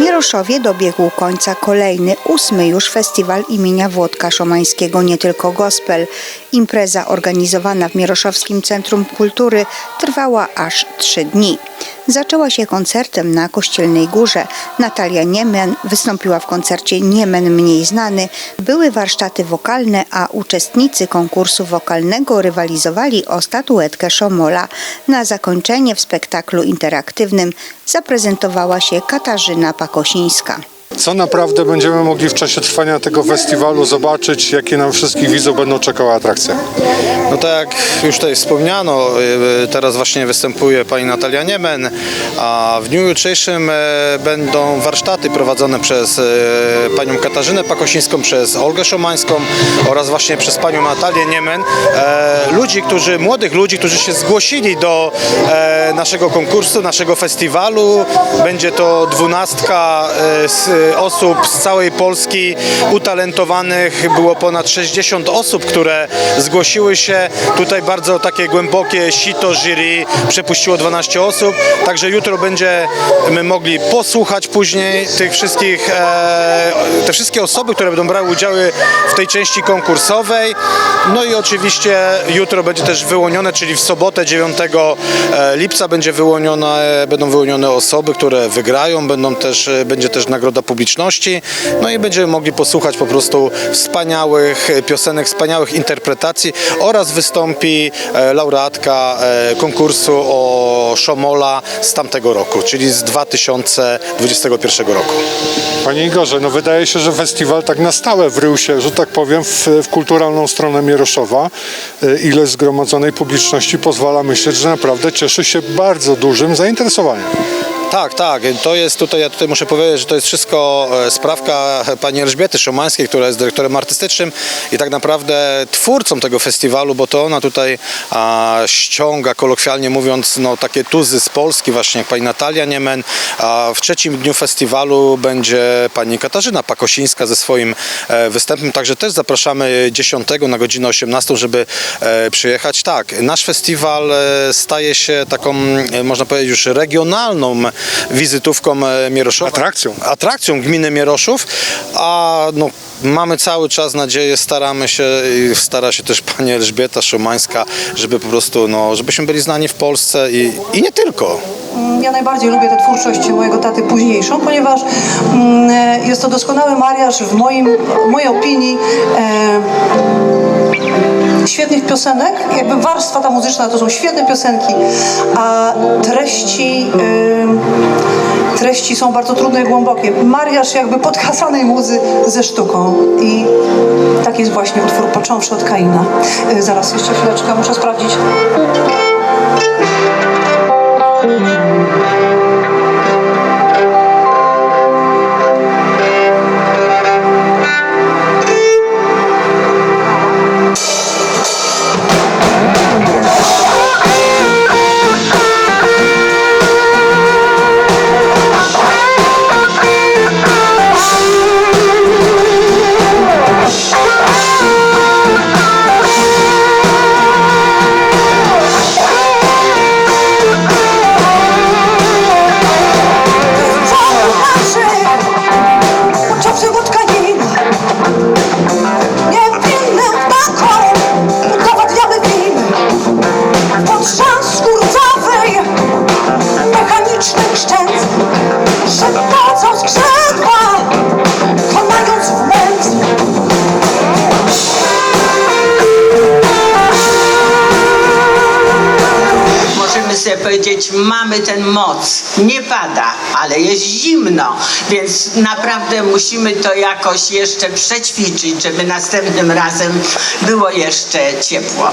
Mieroszowie dobiegł końca kolejny, ósmy już festiwal imienia Włodka Szomańskiego Nie Tylko Gospel. Impreza organizowana w Mieroszowskim Centrum Kultury trwała aż trzy dni. Zaczęła się koncertem na Kościelnej Górze. Natalia Niemen wystąpiła w koncercie Niemen Mniej Znany. Były warsztaty wokalne, a uczestnicy konkursu wokalnego rywalizowali o statuetkę Szomola. Na zakończenie w spektaklu interaktywnym zaprezentowała się Katarzyna Pakosińska. Co naprawdę będziemy mogli w czasie trwania tego festiwalu zobaczyć, jakie nam wszystkich widzów będą czekały atrakcje? No tak jak już tutaj wspomniano, y, teraz właśnie występuje pani Natalia Niemen, a w dniu jutrzejszym e, będą warsztaty prowadzone przez e, panią Katarzynę Pakosińską, przez Olgę Szomańską oraz właśnie przez panią Natalię Niemen. E, Ludzi, którzy, młodych ludzi, którzy się zgłosili do naszego konkursu, naszego festiwalu. Będzie to dwunastka z osób z całej Polski utalentowanych. Było ponad 60 osób, które zgłosiły się. Tutaj bardzo takie głębokie sito jury przepuściło 12 osób. Także jutro będziemy mogli posłuchać później tych wszystkich, e, te wszystkie osoby, które będą brały udziały w tej części konkursowej. No i oczywiście jutro będzie też wyłonione, czyli w sobotę 9 e, lipca będzie wyłonione, będą wyłonione osoby, które wygrają, będą też, e, będzie też nagroda publiczności. No i będziemy mogli posłuchać po prostu wspaniałych piosenek, wspaniałych interpretacji oraz wystąpi e, laureatka e, konkursu o Szomola z tamtego roku, czyli z 2021 roku. Panie Igorze, no wydaje się, że festiwal tak na stałe wrył się, że tak powiem, w, w kulturalną stronę Mieroszowa. Ile zgromadzonej publiczności pozwala myśleć, że naprawdę cieszy się bardzo dużym zainteresowaniem. Tak, tak. To jest tutaj, ja tutaj muszę powiedzieć, że to jest wszystko e, sprawka pani Elżbiety Szomańskiej, która jest dyrektorem artystycznym i tak naprawdę twórcą tego festiwalu, bo to ona tutaj a, ściąga, kolokwialnie mówiąc, no, takie tuzy z Polski, właśnie jak pani Natalia Niemen. A w trzecim dniu festiwalu będzie pani Katarzyna Pakosińska ze swoim e, występem, także też zapraszamy 10 na godzinę 18, żeby e, przyjechać. Tak, nasz festiwal e, staje się taką, e, można powiedzieć, już regionalną wizytówką e, Mieroszowa. Atrakcją. Atrakcją gminy Mieroszów, a no, mamy cały czas nadzieję, staramy się i stara się też pani Elżbieta Szomańska, żeby po prostu, no, żebyśmy byli znani w Polsce i, i nie tylko. Ja najbardziej lubię tę twórczość mojego taty późniejszą, ponieważ mm, e, jest to doskonały mariaż w, moim, w mojej opinii e, świetnych piosenek. Jakby warstwa ta muzyczna to są świetne piosenki, a treści, e, treści są bardzo trudne i głębokie. Mariaż jakby podkasanej muzy ze sztuką i tak jest właśnie utwór począwszy od Kaina. E, zaraz jeszcze chwileczkę muszę sprawdzić. 我总是失望。Powiedzieć, mamy ten moc. Nie pada, ale jest zimno, więc naprawdę musimy to jakoś jeszcze przećwiczyć, żeby następnym razem było jeszcze ciepło.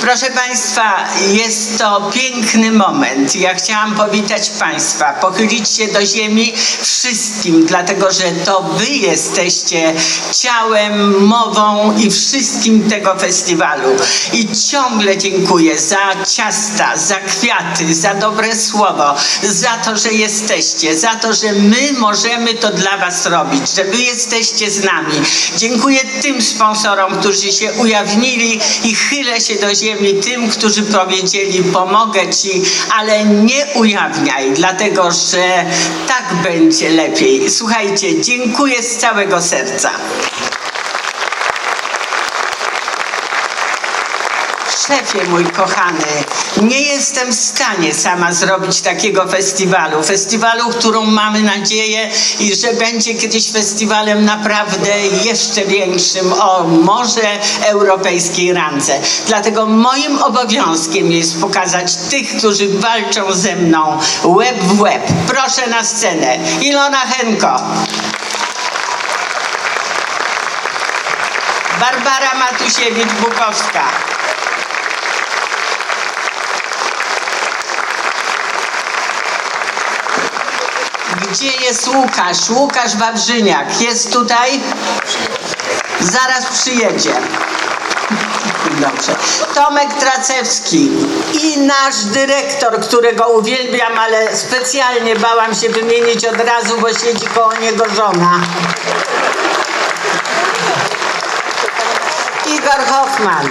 Proszę Państwa, jest to piękny moment. Ja chciałam powitać Państwa, pochylić się do ziemi wszystkim, dlatego że to Wy jesteście ciałem, mową i wszystkim tego festiwalu. I ciągle dziękuję za ciasta, za kwiaty, za dobre słowo, za to, że jesteście, za to, że my możemy to dla Was robić, że Wy jesteście z nami. Dziękuję tym sponsorom, którzy się ujawnili i chylę się do ziemi tym, którzy powiedzieli pomogę Ci, ale nie ujawniaj, dlatego że tak będzie lepiej. Słuchajcie, dziękuję z całego serca. Szefie mój kochany, nie jestem w stanie sama zrobić takiego festiwalu. Festiwalu, którą mamy nadzieję i że będzie kiedyś festiwalem naprawdę jeszcze większym o może europejskiej randze. Dlatego moim obowiązkiem jest pokazać tych, którzy walczą ze mną łeb w łeb. Proszę na scenę. Ilona Henko. Barbara Matusiewicz-Bukowska. Gdzie jest Łukasz? Łukasz Wawrzyniak jest tutaj? Zaraz przyjedzie. Dobrze. Tomek Tracewski i nasz dyrektor, którego uwielbiam, ale specjalnie bałam się wymienić od razu, bo siedzi koło niego żona. Igor Hoffman.